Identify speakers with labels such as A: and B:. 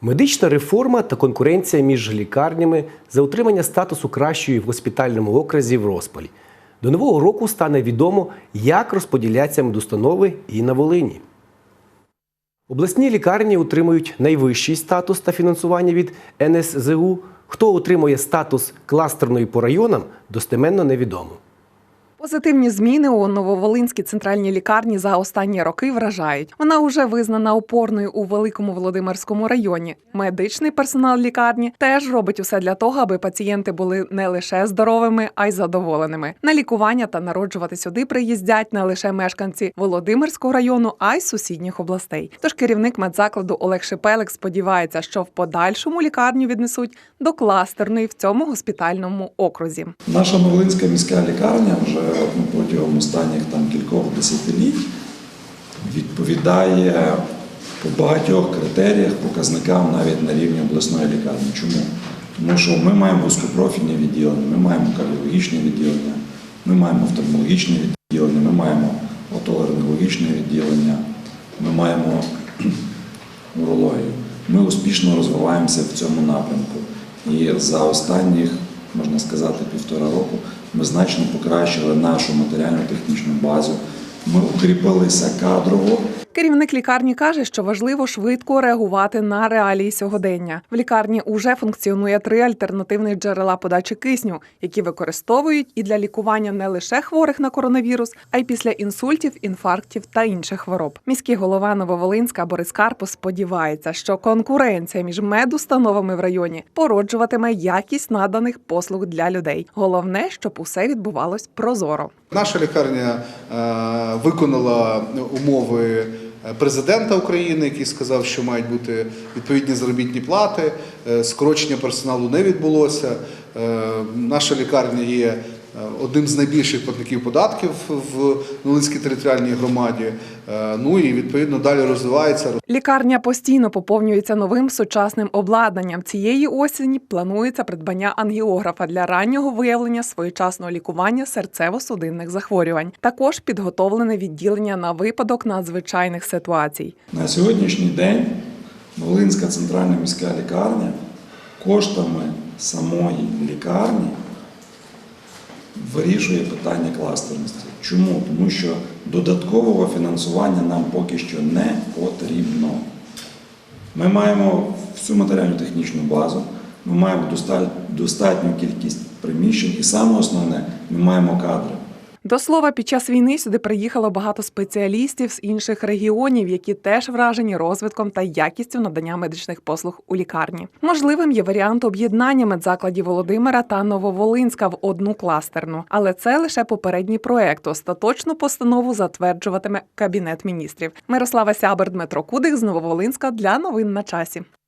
A: Медична реформа та конкуренція між лікарнями за утримання статусу кращої в госпітальному окрузі в розпалі. До нового року стане відомо, як розподіляться медустанови і на Волині. Обласні лікарні утримують найвищий статус та фінансування від НСЗУ. Хто отримує статус кластерної по районам, достеменно невідомо.
B: Позитивні зміни у Нововолинській центральній лікарні за останні роки вражають. Вона вже визнана опорною у великому Володимирському районі. Медичний персонал лікарні теж робить усе для того, аби пацієнти були не лише здоровими, а й задоволеними. На лікування та народжувати сюди приїздять не лише мешканці Володимирського району, а й сусідніх областей. Тож керівник медзакладу Олег Шипелик сподівається, що в подальшому лікарню віднесуть до кластерної в цьому госпітальному окрузі.
C: Наша Новолинська міська лікарня вже ну, протягом останніх там кількох десятиліть відповідає по багатьох критеріях, показникам навіть на рівні обласної лікарні. Чому? Тому що ми маємо вузькопрофільні відділення, ми маємо кардіологічне відділення, ми маємо офтальмологічне відділення, ми маємо отоларингологічне відділення, ми маємо урологію. Ми успішно розвиваємося в цьому напрямку. І за останніх, можна сказати, півтора року ми значно покращили нашу матеріально-технічну базу. Ми укріпилися кадрово.
B: Керівник лікарні каже, що важливо швидко реагувати на реалії сьогодення. В лікарні уже функціонує три альтернативних джерела подачі кисню, які використовують і для лікування не лише хворих на коронавірус, а й після інсультів, інфарктів та інших хвороб. Міський голова Нововолинська Борис Карпус сподівається, що конкуренція між медустановами в районі породжуватиме якість наданих послуг для людей. Головне, щоб усе відбувалось прозоро.
D: Наша лікарня е, виконала умови президента України, який сказав, що мають бути відповідні заробітні плати. Е, Скорочення персоналу не відбулося. Е, Наша лікарня є е, одним з найбільших платників податків в Новинській територіальній громаді. Е, Ну і відповідно далі розвивається.
B: Лікарня постійно поповнюється новим сучасним обладнанням. Цієї осені планується придбання ангіографа для раннього виявлення своєчасного лікування серцево-судинних захворювань. Також підготовлене відділення на випадок надзвичайних ситуацій.
C: На сьогоднішній день Волинська центральна міська лікарня коштами самої лікарні вирішує питання кластерності. Чому? Тому що додаткового фінансування нам поки що не потрібно. Ми маємо всю матеріально-технічну базу, ми маємо достатню кількість приміщень, і саме основне, ми маємо кадри.
B: До слова, під час війни сюди приїхало багато спеціалістів з інших регіонів, які теж вражені розвитком та якістю надання медичних послуг у лікарні. Можливим є варіант об'єднання медзакладів Володимира та Нововолинська в одну кластерну, але це лише попередній проект. Остаточну постанову затверджуватиме кабінет міністрів. Мирослава Сябер, Дмитро Кудик з Нововолинська для новин на часі.